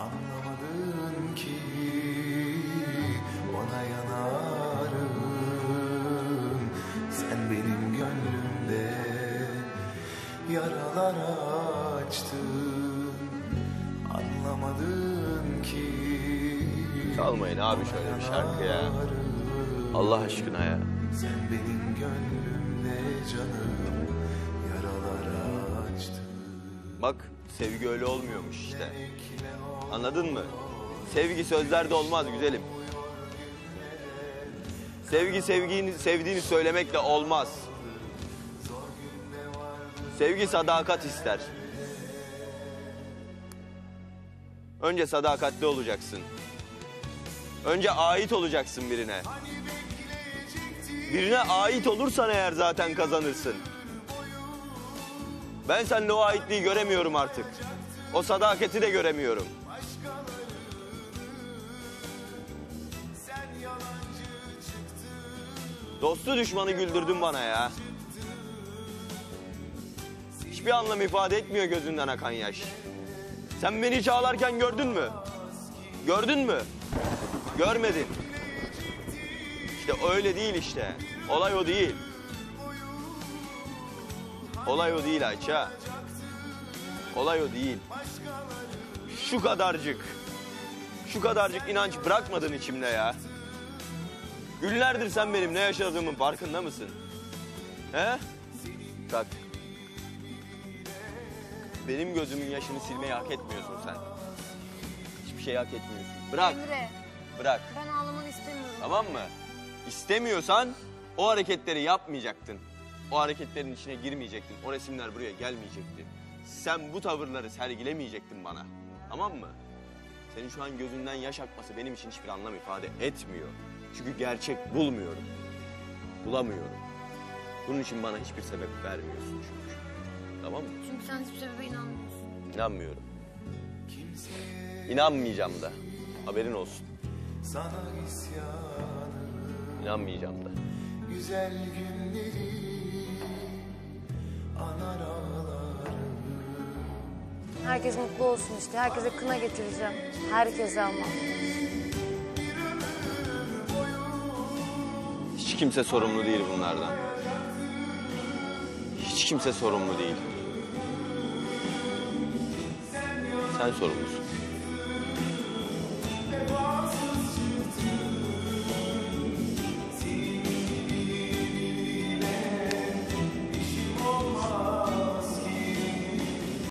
Anlamadın ki ona yanarım Sen benim gönlümde yaralar açtın Anlamadın ki Çalmayın abi şöyle bir şarkı ya. Allah aşkına ya. Sen benim gönlümde canım Bak sevgi öyle olmuyormuş işte. Anladın mı? Sevgi sözlerde olmaz güzelim. Sevgi sevgini, sevdiğini söylemekle olmaz. Sevgi sadakat ister. Önce sadakatli olacaksın. Önce ait olacaksın birine. Birine ait olursan eğer zaten kazanırsın. Ben sende o aitliği göremiyorum artık. O sadakati de göremiyorum. Dostu düşmanı güldürdün bana ya. Hiçbir anlam ifade etmiyor gözünden akan yaş. Sen beni hiç ağlarken gördün mü? Gördün mü? Görmedin. İşte öyle değil işte. Olay o değil. Olay o değil Ayça. Olay o değil. Şu kadarcık. Şu kadarcık inanç bırakmadın içimde ya. Günlerdir sen benim ne yaşadığımın farkında mısın? He? Bak. Benim gözümün yaşını silmeyi hak etmiyorsun sen. Hiçbir şey hak etmiyorsun. Bırak, Emre bırak. ben ağlamanı istemiyorum. Tamam mı? İstemiyorsan o hareketleri yapmayacaktın. O hareketlerin içine girmeyecektin. O resimler buraya gelmeyecekti. Sen bu tavırları sergilemeyecektin bana. Tamam mı? Senin şu an gözünden yaş akması benim için hiçbir anlam ifade etmiyor. Çünkü gerçek bulmuyorum. Bulamıyorum. Bunun için bana hiçbir sebep vermiyorsun çünkü. Tamam mı? Çünkü sen hiçbir sebebe inanmıyorsun. İnanmıyorum. İnanmayacağım da. Haberin olsun. Sana isyanım İnanmayacağım da. Güzel günleri Herkes mutlu olsun işte. Herkese kına getireceğim. Herkese ama. Hiç kimse sorumlu değil bunlardan. Hiç kimse sorumlu değil. Sen sorumlusun.